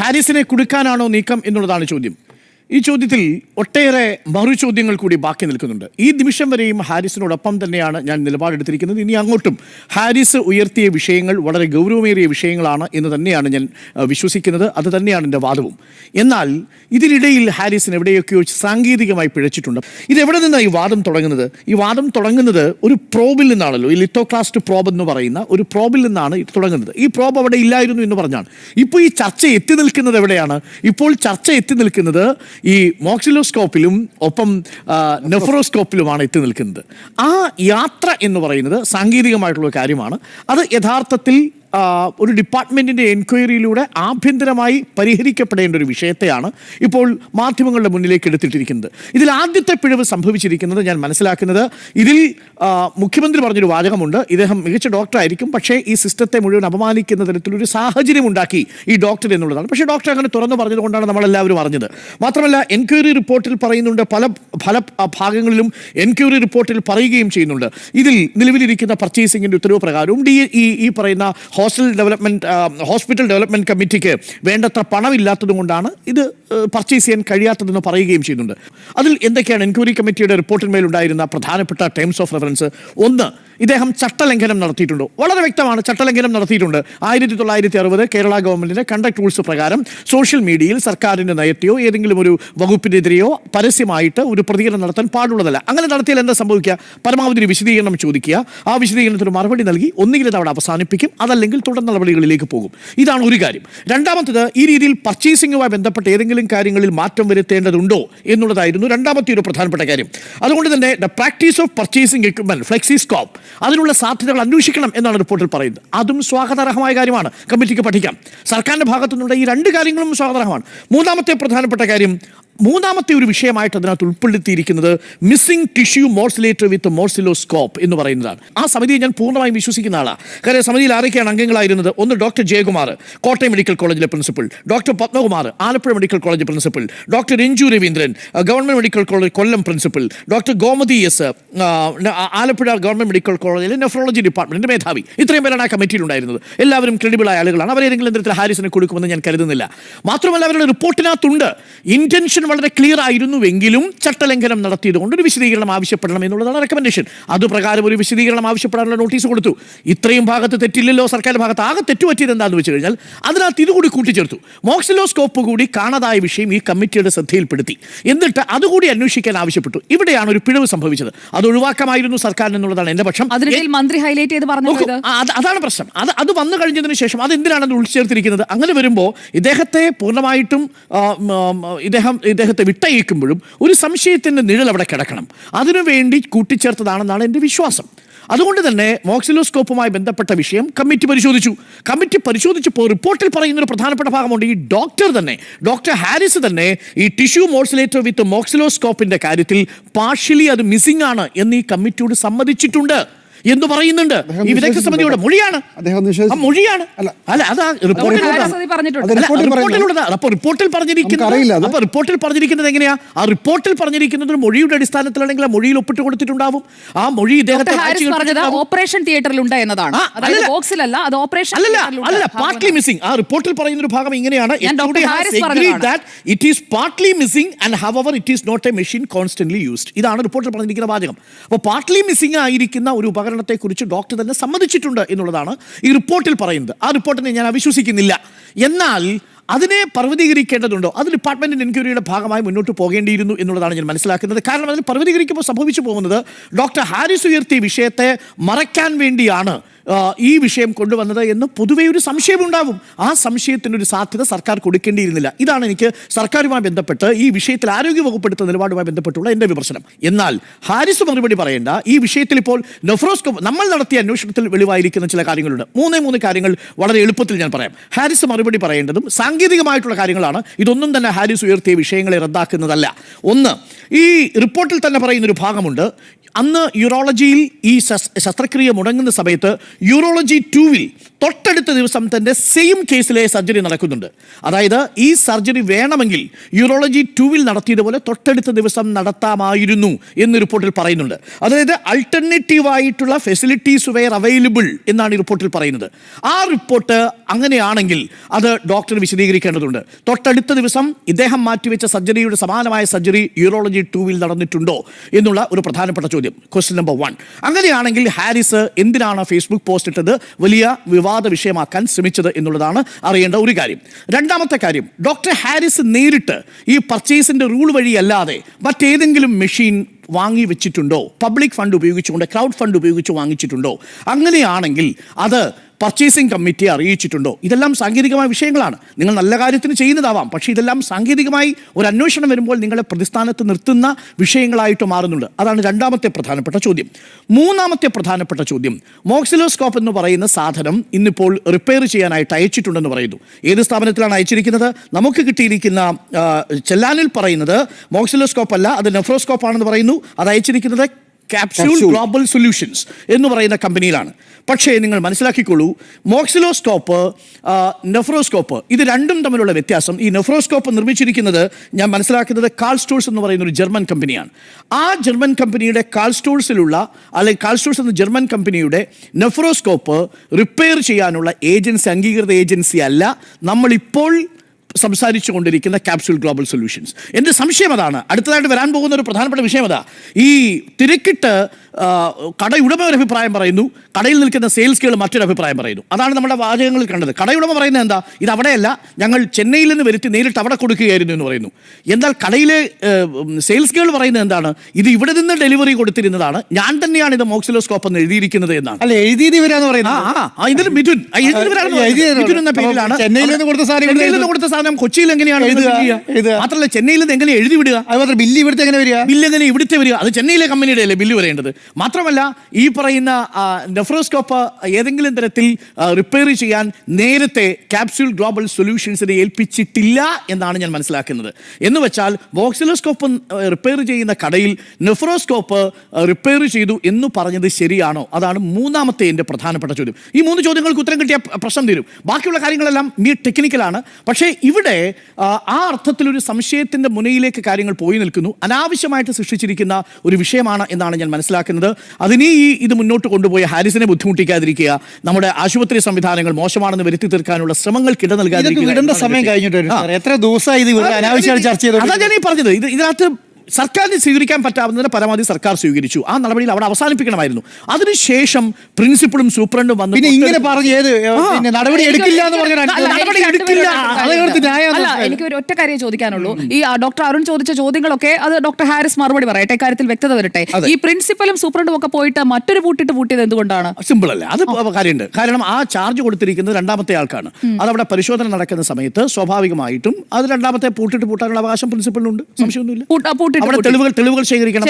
ഹാരിസിനെ കുടുക്കാനാണോ നീക്കം എന്നുള്ളതാണ് ചോദ്യം. ഈ ചോദ്യത്തിൽ ഒട്ടേറെ മറു ചോദ്യങ്ങൾ കൂടി ബാക്കി നിൽക്കുന്നുണ്ട്. ഈ നിമിഷം വരെയും ഹാരിസിനോടൊപ്പം തന്നെയാണ് ഞാൻ നിലപാടെടുത്തിരിക്കുന്നത്. ഇനി അങ്ങോട്ടും ഹാരിസ് ഉയർത്തിയ വിഷയങ്ങൾ വളരെ ഗൗരവമേറിയ വിഷയങ്ങളാണ് എന്ന് തന്നെയാണ് ഞാൻ വിശ്വസിക്കുന്നത്. അത് തന്നെയാണ് എന്റെ വാദവും. എന്നാൽ ഇതിനിടയിൽ ഹാരിസിന് എവിടെയൊക്കെയോ സാങ്കേതികമായി പിഴച്ചിട്ടുണ്ട്. ഇതെവിടെ നിന്നാണ് ഈ വാദം തുടങ്ങുന്നത്? ഈ വാദം തുടങ്ങുന്നത് ഒരു പ്രോബിൽ നിന്നാണല്ലോ. ഈ ലിത്തോക്ലാസ്റ്റ് പ്രോബ് എന്ന് പറയുന്ന ഒരു പ്രോബിൽ നിന്നാണ് ഇത് തുടങ്ങുന്നത്. ഈ പ്രോബ് അവിടെ ഇല്ലായിരുന്നു എന്ന് പറഞ്ഞാണ്. ഇപ്പോൾ ഈ ചർച്ച എത്തി നിൽക്കുന്നത് എവിടെയാണ്? ഇപ്പോൾ ചർച്ച എത്തി നിൽക്കുന്നത് ഈ മോക്സിലോസ്കോപ്പിലും ഒപ്പം നെഫറോസ്കോപ്പിലുമാണ് എത്തി നിൽക്കുന്നത്. ആ യാത്ര എന്ന് പറയുന്നത് സാങ്കേതികമായിട്ടുള്ള കാര്യമാണ്. അത് യഥാർത്ഥത്തിൽ ഒരു ഡിപ്പാർട്ട്മെന്റിന്റെ എൻക്വയറിയിലൂടെ ആഭ്യന്തരമായി പരിഹരിക്കപ്പെടേണ്ട ഒരു വിഷയത്തെയാണ് ഇപ്പോൾ മാധ്യമങ്ങളുടെ മുന്നിലേക്ക് എടുത്തിട്ടിരിക്കുന്നത്. ഇതിൽ ആദ്യത്തെ പിഴവ് സംഭവിച്ചിരിക്കുന്നത് ഞാൻ മനസ്സിലാക്കുന്നത് ഇതിൽ മുഖ്യമന്ത്രി പറഞ്ഞൊരു വാചകമുണ്ട്. ഇദ്ദേഹം മികച്ച ഡോക്ടറായിരിക്കും പക്ഷേ ഈ സിസ്റ്റത്തെ മുഴുവൻ അപമാനിക്കുന്ന തരത്തിലൊരു സാഹചര്യം ഉണ്ടാക്കി ഈ ഡോക്ടർ എന്നുള്ളതാണ്. പക്ഷേ ഡോക്ടർ അങ്ങനെ തുറന്നു പറഞ്ഞതുകൊണ്ടാണ് നമ്മളെല്ലാവരും അറിഞ്ഞത്. മാത്രമല്ല എൻക്വയറി റിപ്പോർട്ടിൽ പറയുന്നുണ്ട് പല പല ഭാഗങ്ങളിലും എൻക്വയറി റിപ്പോർട്ടിൽ പറയുകയും ചെയ്യുന്നുണ്ട്. ഇതിൽ നിലവിലിരിക്കുന്ന പർച്ചേസിങ്ങിന്റെ ഉത്തരവ് പ്രകാരവും ഡി ഈ പറയുന്ന ഹോസ്റ്റൽ ഡെവലപ്മെന്റ് ഹോസ്പിറ്റൽ ഡെവലപ്മെന്റ് കമ്മിറ്റിക്ക് വേണ്ടത്ര പണമില്ലാത്തത് കൊണ്ടാണ് ഇത് പർച്ചേസ് ചെയ്യാൻ കഴിയാത്തതെന്ന് പറയുകയും ചെയ്യുന്നുണ്ട്. അതിൽ എന്തൊക്കെയാണ് എൻക്വയറി കമ്മിറ്റിയുടെ റിപ്പോർട്ടിന്മേലുണ്ടായിരുന്ന പ്രധാനപ്പെട്ട ടേംസ് ഓഫ് റെഫറൻസ് ഒന്ന് ഇദ്ദേഹം ചട്ടലംഘനം നടത്തിയിട്ടുണ്ട്. വളരെ വ്യക്തമാണ് ചട്ടലംഘനം നടത്തിയിട്ടുണ്ട്. ആയിരത്തി തൊള്ളായിരത്തി അറുപത് കേരള ഗവൺമെന്റിന്റെ കണ്ടക്ട് റൂൾസ് പ്രകാരം സോഷ്യൽ മീഡിയയിൽ സർക്കാരിന്റെ നയത്തെയോ ഏതെങ്കിലും ഒരു വകുപ്പിനെതിരെയോ പരസ്യമായിട്ട് ഒരു പ്രതികരണം നടത്താൻ പാടുള്ളതല്ല. അങ്ങനെ നടത്തിയാൽ എന്താ സംഭവിക്കുക? പരമാവധി ഒരു വിശദീകരണം ചോദിക്കുക. ആ വിശദീകരണത്തിന് മറുപടി നൽകി ഒന്നുകിൽ അവിടെ അവസാനിപ്പിക്കും അതല്ലെങ്കിൽ തുടർ നടപടികളിലേക്ക് പോകും. ഇതാണ് ഒരു കാര്യം. രണ്ടാമത്തത് ഈ രീതിയിൽ പർച്ചേസിംഗുമായി ബന്ധപ്പെട്ട ഏതെങ്കിലും കാര്യങ്ങളിൽ മാറ്റം വരുത്തേണ്ടതുണ്ടോ എന്നുള്ളതായിരുന്നു രണ്ടാമത്തെ ഒരു പ്രധാനപ്പെട്ട കാര്യം. അതുകൊണ്ട് തന്നെ the practice of purchasing equipment flexi scope അതിനുള്ള സാധ്യതകൾ അന്വേഷിക്കണം എന്നാണ് റിപ്പോർട്ടിൽ പറയുന്നത്. അതും സ്വാഗതാർഹമായ കാര്യമാണ്. കമ്മിറ്റിക്ക് പഠിക്കാം. സർക്കാരിന്റെ ഭാഗത്തു നിന്നുള്ള ഈ രണ്ട് കാര്യങ്ങളും സ്വാഗതാർഹമാണ്. മൂന്നാമത്തെ പ്രധാനപ്പെട്ട കാര്യം മൂന്നാമത്തെ ഒരു വിഷയമായിട്ട് അതിനകത്ത് ഉൾപ്പെടുത്തിയിരിക്കുന്നത് മിസ്സിംഗ് ടിഷ്യൂ മോർസിലേറ്റർ വിത്ത് മോർസിലോസ്കോപ്പ് എന്ന് പറയുന്നതാണ്. ആ സമിതിയെ ഞാൻ പൂർണമായും വിശ്വസിക്കുന്ന ആളാണ് കാര്യം സമിതിയിൽ ആരൊക്കെയാണ് അംഗങ്ങളായിരുന്നത്? ഒന്ന് ഡോക്ടർ ജയകുമാർ കോട്ടയം മെഡിക്കൽ കോളേജിലെ principal doctor Padmakumar Alappuzha medical college principal doctor Renju Raveendran government medical college Kollam principal doctor Gomathi S Alappuzha government medical കോളേജിലെ നെഫ്രോളജി ഡിപ്പാർട്ട്മെന്റിന്റെ മേധാവി. ഇത്രയും പേരാണ് ആ കമ്മിറ്റിയിൽ ഉണ്ടായിരുന്നത്. എല്ലാവരും ക്രെഡിബിൾ ആയ ആളുകളാണ്. അവരേതെങ്കിലും തരത്തിൽ ഹാരിസിനെ കൊടുക്കുമെന്ന് ഞാൻ കരുതുന്നില്ല. മാത്രമല്ല അവരുടെ റിപ്പോർട്ടിനകത്തുണ്ട് ഇന്റൻഷൻ വളരെ ക്ലിയർ ആയിരുന്നുവെങ്കിലും ചട്ടലംഘനം നടത്തിയതുകൊണ്ട് ഒരു വിശദീകരണം ആവശ്യപ്പെടണം എന്നുള്ളതാണ് റെക്കമെൻഡേഷൻ അതുപ്രകാരം ഒരു വിശദീകരണം ആവശ്യപ്പെടാനുള്ള നോട്ടീസ് കൊടുത്തു. ഇത്രയും ഭാഗത്ത് തെറ്റില്ലല്ലോ സർക്കാർ ഭാഗത്ത് ആകെ തെറ്റുപറ്റിയത് എന്താണെന്ന് വെച്ച് കഴിഞ്ഞാൽ അതിനകത്ത് ഇതുകൂടി കൂട്ടിച്ചേർത്തു. മോക്സിലോസ്കോപ്പ് കൂടി കാണാതായ വിഷയം ഈ കമ്മിറ്റിയുടെ ശ്രദ്ധയിൽപ്പെടുത്തി. എന്നിട്ട് അതുകൂടി അന്വേഷിക്കാൻ ആവശ്യപ്പെട്ടു. ഇവിടെയാണ് ഒരു പിഴവ് സംഭവിച്ചത്. അത് ഒഴിവാക്കാമായിരുന്നു സർക്കാരിന് എന്നുള്ളതാണ് എന്റെ പക്ഷം. മന്ത്രി ഹൈലൈറ്റ് ചെയ്ത് അത് അതാണ് പ്രശ്നം. അത് അത് വന്നു കഴിഞ്ഞതിന് ശേഷം അത് എന്തിനാണ് ഉൾച്ചേർത്തിരിക്കുന്നത്? അങ്ങനെ വരുമ്പോൾ ഇദ്ദേഹത്തെ പൂർണമായിട്ടും ഇദ്ദേഹം ഇദ്ദേഹത്തെ വിട്ടയക്കുമ്പോഴും ഒരു സംശയത്തിന്റെ നിഴൽ അവിടെ കിടക്കണം. അതിനുവേണ്ടി കൂട്ടിച്ചേർത്തതാണെന്നാണ് എന്റെ വിശ്വാസം. അതുകൊണ്ട് തന്നെ മോക്സിലോസ്കോപ്പുമായി ബന്ധപ്പെട്ട വിഷയം കമ്മിറ്റി പരിശോധിച്ചു. കമ്മിറ്റി പരിശോധിച്ചപ്പോൾ റിപ്പോർട്ടിൽ പറയുന്ന ഒരു പ്രധാനപ്പെട്ട ഭാഗമുണ്ട്. ഈ ഡോക്ടർ തന്നെ ഡോക്ടർ ഹാരിസ് തന്നെ ഈ ടിഷ്യൂ മോക്സിലേറ്റർ വിത്ത് മോക്സിലോസ്കോപ്പിന്റെ കാര്യത്തിൽ പാർഷ്യലി അത് മിസ്സിംഗ് ആണ് എന്ന് ഈ കമ്മിറ്റിയോട് സമ്മതിച്ചിട്ടുണ്ട്. എന്ന് പറയുന്നുണ്ട്. ഈ വിദഗ്ധ സമിതിയുടെ മൊഴിയാണ്. അദ്ദേഹം ആ നിഷേധിച്ചു. മൊഴിയാണ്. അല്ല. അല്ല അതാ റിപ്പോർട്ടിൽ പറഞ്ഞിരിക്കുന്നത്. അപ്പൊ റിപ്പോർട്ടിൽ പറഞ്ഞിരിക്കുന്നത് എങ്ങനെയാ? ആ റിപ്പോർട്ടിൽ പറഞ്ഞിരിക്കുന്നത് മൊഴിയുടെ അടിസ്ഥാനത്തിലാണെങ്കിൽ ആ മൊഴിയിൽ ഒപ്പിട്ട് കൊടുത്തിട്ടുണ്ടാവും. ആ മൊഴി ഇദ്ദേഹത്തെ. ഓപ്പറേഷൻ തിയേറ്ററിൽ ഉണ്ട് എന്നതാണ്. ബോക്സിലല്ല അത് ഓപ്പറേഷൻ അല്ല ഭാഗം പാർട്ട്ലി മിസ്സിംഗ് ആ റിപ്പോർട്ടിൽ പറയുന്ന ഒരു ഭാഗം ഇങ്ങനെയാണ്. It is partly missing and however it is not a machine constantly used ഇതാണ് റിപ്പോർട്ടിൽ പറഞ്ഞിരിക്കുന്ന വാചകം. അപ്പോൾ പാർട്ട്ലി മിസ്സിംഗ് ആയിരിക്കുന്ന ഒരു ഉപകരണത്തെ കുറിച്ച് ഡോക്ടർ തന്നെ സമ്മതിച്ചിട്ടുണ്ട് എന്നുള്ളതാണ് ഈ റിപ്പോർട്ടിൽ പറയുന്നത്. ആ റിപ്പോർട്ടിനെ ഞാൻ അവിശ്വസിക്കുന്നില്ല. എന്നാൽ അതിനെ പർവതീകരിക്കേണ്ടതുണ്ടോ? അത് ഡിപ്പാർട്ട്മെന്റിന്റെ എൻക്വയറിയുടെ ഭാഗമായി മുന്നോട്ട് പോകേണ്ടിയിരുന്നു എന്നുള്ളതാണ് ഞാൻ മനസ്സിലാക്കുന്നത്. കാരണം അതിന് പർവതീകരിക്കുമ്പോൾ സംഭവിച്ചു പോകുന്നത് ഡോക്ടർ ഹാരിസ് ഉയർത്തിയ വിഷയത്തെ മറയ്ക്കാൻ വേണ്ടിയാണ്. ഈ വിഷയം കൊണ്ടുവന്നത് എന്ന് പൊതുവേ ഒരു സംശയം ഉണ്ടാവും ആ സംശയത്തിന് ഒരു സാധ്യത സർക്കാർ കൊടുക്കേണ്ടിയിരുന്നില്ല. ഇതാണ് എനിക്ക് സർക്കാരുമായി ബന്ധപ്പെട്ട് ഈ വിഷയത്തിൽ ആരോഗ്യ വകുപ്പെടുത്ത നിലപാടുമായി ബന്ധപ്പെട്ടുള്ള എന്റെ വിമർശനം. എന്നാൽ ഹാരിസ് മറുപടി പറയേണ്ട ഈ വിഷയത്തിൽ ഇപ്പോൾ നെഫ്രോസ്കോപ്പ് നമ്മൾ നടത്തിയ അന്വേഷണത്തിൽ വെളിവായിരിക്കുന്ന ചില കാര്യങ്ങളുണ്ട്. മൂന്നേ മൂന്ന് കാര്യങ്ങൾ വളരെ എളുപ്പത്തിൽ ഞാൻ പറയാം. ഹാരിസ് മറുപടി പറയേണ്ടതും സാങ്കേതികമായിട്ടുള്ള കാര്യങ്ങളാണ്. ഇതൊന്നും തന്നെ ഹാരിസ് ഉയർത്തിയ വിഷയങ്ങളെ റദ്ദാക്കുന്നതല്ല. ഒന്ന് ഈ റിപ്പോർട്ടിൽ തന്നെ പറയുന്നൊരു ഭാഗമുണ്ട്. അന്ന് യൂറോളജിയിൽ ഈ ശസ്- ശസ്ത്രക്രിയ മുടങ്ങുന്ന സമയത്ത് യൂറോളജി ടൂവിൽ തൊട്ടടുത്ത ദിവസം തന്നെ സെയിം കേസിലെ സർജറി നടക്കുന്നുണ്ട്. അതായത് ഈ സർജറി വേണമെങ്കിൽ യൂറോളജി ടൂവിൽ നടത്തിയതുപോലെ തൊട്ടടുത്ത ദിവസം നടത്താമായിരുന്നു എന്ന് റിപ്പോർട്ടിൽ പറയുന്നുണ്ട്. അതായത് അൾട്ടർനേറ്റീവ് ആയിട്ടുള്ള ഫെസിലിറ്റീസ് വെയർ അവൈലബിൾ എന്നാണ് ഈ റിപ്പോർട്ടിൽ പറയുന്നത്. ആ റിപ്പോർട്ട് അങ്ങനെയാണെങ്കിൽ അത് ഡോക്ടർ വിശദീകരിക്കേണ്ടതുണ്ട്. തൊട്ടടുത്ത ദിവസം ഇദ്ദേഹം മാറ്റിവെച്ച സർജറിയുടെ സമാനമായ സർജറി യൂറോളജി ടൂവിൽ നടന്നിട്ടുണ്ടോ എന്നുള്ള ഒരു പ്രധാനപ്പെട്ട ചോദ്യം. ക്വസ്റ്റ്യൻ നമ്പർ വൺ അങ്ങനെയാണെങ്കിൽ ഹാരിസ് എന്തിനാണ് ഫേസ്ബുക്ക് പോസ്റ്റ് ഇട്ടത്? വലിയ വിവാദ വിഷയമാക്കാൻ ശ്രമിച്ചത് എന്നുള്ളതാണ് അറിയേണ്ട ഒരു കാര്യം. രണ്ടാമത്തെ കാര്യം ഡോക്ടർ ഹാരിസ് നേരിട്ട് ഈ പർച്ചേസിന്റെ റൂൾ വഴിയല്ലാതെ മറ്റേതെങ്കിലും മെഷീൻ വാങ്ങി വെച്ചിട്ടുണ്ടോ? പബ്ലിക് ഫണ്ട് ഉപയോഗിച്ചുകൊണ്ട് ക്രൗഡ് ഫണ്ട് ഉപയോഗിച്ച് വാങ്ങിച്ചിട്ടുണ്ടോ? അങ്ങനെയാണെങ്കിൽ അത് പർച്ചേസിംഗ് കമ്മിറ്റി അറിയിച്ചിട്ടുണ്ടോ? ഇതെല്ലാം സാങ്കേതികമായ വിഷയങ്ങളാണ്. നിങ്ങൾ നല്ല കാര്യത്തിന് ചെയ്യുന്നതാവാം. പക്ഷേ ഇതെല്ലാം സാങ്കേതികമായി ഒരു അന്വേഷണം വരുമ്പോൾ നിങ്ങളെ പ്രതിസ്ഥാനത്ത് നിർത്തുന്ന വിഷയങ്ങളായിട്ട് മാറുന്നുണ്ട്. അതാണ് രണ്ടാമത്തെ പ്രധാനപ്പെട്ട ചോദ്യം. മൂന്നാമത്തെ പ്രധാനപ്പെട്ട ചോദ്യം മോക്സിലോസ്കോപ്പ് എന്ന് പറയുന്ന സാധനം ഇന്നിപ്പോൾ റിപ്പയർ ചെയ്യാനായിട്ട് അയച്ചിട്ടുണ്ടെന്ന് പറയുന്നു. ഏത് സ്ഥാപനത്തിലാണ് അയച്ചിരിക്കുന്നത്? നമുക്ക് കിട്ടിയിരിക്കുന്ന ചെല്ലാനിൽ പറയുന്നത് മോക്സിലോസ്കോപ്പ് അല്ല അത് നെഫ്രോസ്കോപ്പ് ആണെന്ന് പറയുന്നു. അത് അയച്ചിരിക്കുന്നത് ക്യാപ്സ്യൂൾ ഗ്ലോബൽ സൊല്യൂഷൻസ് എന്ന് പറയുന്ന കമ്പനിയിലാണ്. പക്ഷേ നിങ്ങൾ മനസ്സിലാക്കിക്കൊള്ളൂ മോക്സിലോസ്കോപ്പ് നെഫ്രോസ്കോപ്പ് ഇത് രണ്ടും തമ്മിലുള്ള വ്യത്യാസം. ഈ നെഫ്രോസ്കോപ്പ് നിർമ്മിച്ചിരിക്കുന്നത് ഞാൻ മനസ്സിലാക്കുന്നത് കാൾ സ്റ്റോൾസ് എന്ന് പറയുന്ന ഒരു ജർമ്മൻ കമ്പനിയാണ്. ആ ജർമ്മൻ കമ്പനിയുടെ കാൾ സ്റ്റോൾസിലുള്ള അല്ലെങ്കിൽ കാൾ സ്റ്റോൾസ് എന്ന ജർമ്മൻ കമ്പനിയുടെ നെഫ്രോസ്കോപ്പ് റിപ്പയർ ചെയ്യാനുള്ള ഏജൻസി അംഗീകൃത ഏജൻസി അല്ല. നമ്മളിപ്പോൾ സംസാരിച്ചു കൊണ്ടിരിക്കുന്ന ക്യാപ്സ്യൂൾ ഗ്ലോബൽ സൊല്യൂഷൻസ് എന്റെ സംശയം അതാണ്. അടുത്തതായിട്ട് വരാൻ പോകുന്ന ഒരു പ്രധാനപ്പെട്ട വിഷയം അതാ. ഈ തിരക്കിട്ട് കടയുടമ ഒരു അഭിപ്രായം പറയുന്നു കടയിൽ നിൽക്കുന്ന സെയിൽസ് ഗേൾ മറ്റൊരു അഭിപ്രായം പറയുന്നു. അതാണ് നമ്മുടെ വാചകങ്ങളിൽ കണ്ടത്. കടയുടമ പറയുന്നത് എന്താ? ഇത് അവിടെയല്ല ഞങ്ങൾ ചെന്നൈയിൽ നിന്ന് വരുത്തി നേരിട്ട് അവിടെ കൊടുക്കുകയായിരുന്നു എന്ന് പറയുന്നു. എന്നാൽ കടയിലെ സെയിൽസ് ഗേൾ പറയുന്നത് എന്താണ്? ഇത് ഇവിടെ നിന്ന് ഡെലിവറി കൊടുത്തിരുന്നതാണ്. ഞാൻ തന്നെയാണ് ഇത് മോക്സിലോസ്കോപ്പ് എന്ന് എഴുതിയിരിക്കുന്നത് എന്നാണ്. അല്ല എഴുതിയത് ഇവരാന്ന് പറയുന്നത്. ഇതിൽ മിഥുൻ. മിഥുൻ എന്ന പേരിലാണ് ചെന്നൈയിൽ നിന്ന് കൊടുത്ത സാധനം സാധനം കൊച്ചിയിൽ എങ്ങനെയാണ് എഴുതുക, എഴുതുക. മാത്രമല്ല ചെന്നൈയിൽ നിന്ന് എങ്ങനെ എഴുതി വിടുക? അത് മാത്രം ബില്ല് ഇവിടുത്തെ എങ്ങനെ വരിക? ബില്ല് എങ്ങനെ ഇവിടുത്തെ വരിക? അത് ചെന്നൈയിലെ കമ്പനിയുടെ അല്ലേ ബില്ല് വരേണ്ടത് മാത്രമല്ല ഈ പറയുന്ന നെഫ്രോസ്കോപ്പ് ഏതെങ്കിലും തരത്തിൽ റിപ്പയർ ചെയ്യാൻ നേരത്തെ ക്യാപ്സ്യൂൾ ഗ്ലോബൽ സൊല്യൂഷൻസിനെ ഏൽപ്പിച്ചിട്ടില്ല എന്നാണ് ഞാൻ മനസ്സിലാക്കുന്നത്. എന്ന് വെച്ചാൽ ബോക്സിലോസ്കോപ്പ് റിപ്പയർ ചെയ്യുന്ന കടയിൽ നെഫ്രോസ്കോപ്പ് റിപ്പയർ ചെയ്തു എന്ന് പറഞ്ഞത് ശരിയാണോ? അതാണ് മൂന്നാമത്തെ എന്റെ പ്രധാനപ്പെട്ട ചോദ്യം. ഈ മൂന്ന് ചോദ്യങ്ങൾക്ക് ഉത്തരം കിട്ടിയ പ്രശ്നം തീരും. ബാക്കിയുള്ള കാര്യങ്ങളെല്ലാം മീ ടെക്നിക്കലാണ് പക്ഷേ ഇവിടെ ആ, അർത്ഥത്തിലൊരു അർത്ഥത്തിൽ ഒരു സംശയത്തിന്റെ മുനയിലേക്ക് കാര്യങ്ങൾ പോയി നിൽക്കുന്നു. അനാവശ്യമായിട്ട് സൃഷ്ടിച്ചിരിക്കുന്ന ഒരു വിഷയമാണ് എന്നാണ് ഞാൻ മനസ്സിലാക്കുന്നത്. അതിനെ ഈ ഇത് മുന്നോട്ട് കൊണ്ടുപോയി ഹാരിസിനെ ബുദ്ധിമുട്ടിക്കാതിരിക്കുക. നമ്മുടെ ആശുപത്രി സംവിധാനങ്ങൾ മോശമാണെന്ന് വരുത്തി തീർക്കാനുള്ള ശ്രമങ്ങൾ ഇതൊക്കെ നൽകാതിരിക്കുക സമയം. കഴിഞ്ഞിട്ട്. എത്ര ദിവസമായി ഇത് അനാവശ്യമായി ചർച്ച ചെയ്തത് അതാ ഞാൻ ഈ പറഞ്ഞത്. ഇത് ഇതിനകത്ത് സർക്കാരിന് സ്വീകരിക്കാൻ പറ്റാവുന്നതിന് പരമാവധി സർക്കാർ സ്വീകരിച്ചു. ആ നടപടിയിൽ അവിടെ അവസാനിപ്പിക്കണമായിരുന്നു. അതിനുശേഷം പ്രിൻസിപ്പളും സൂപ്രണ്ടും വന്നു പിന്നെ ഇങ്ങനെ പറഞ്ഞു ഏത് നടപടി എടുക്കില്ല എന്ന് പറഞ്ഞ അല്ല, എനിക്ക് നടപടി എടുക്കില്ല. എനിക്ക് ഒരു ഒറ്റ കാര്യം ചോദിക്കാനുള്ളൂ. ഈ ഡോക്ടർ അരുൺ ചോദിച്ച ചോദ്യങ്ങളൊക്കെ അത് ഡോക്ടർ ഹാരിസ് മറുപടി പറയട്ടെ കാര്യത്തിൽ വ്യക്തത വരട്ടെ. ഈ പ്രിൻസിപ്പലും സൂപ്രണ്ടും ഒക്കെ പോയിട്ട് മറ്റൊരു പൂട്ടിട്ട് പൂട്ടിയത് എന്തുകൊണ്ടാണ്? സിമ്പിൾ അല്ല. അത് കാര്യമുണ്ട്. കാരണം ആ ചാർജ് കൊടുത്തിരിക്കുന്നത് രണ്ടാമത്തെ ആൾക്കാണ്. അതവിടെ പരിശോധന നടക്കുന്ന സമയത്ത് സ്വാഭാവികമായിട്ടും അത് രണ്ടാമത്തെ പൂട്ടിട്ട് പൂട്ടാനുള്ള അവകാശം പ്രിൻസിപ്പലിനുണ്ട് സംശയമൊന്നുമില്ല. പൂട്ടിട്ട് അവിടെ തെളിവുകൾ തെളിവുകൾ ശേഖരിക്കണം.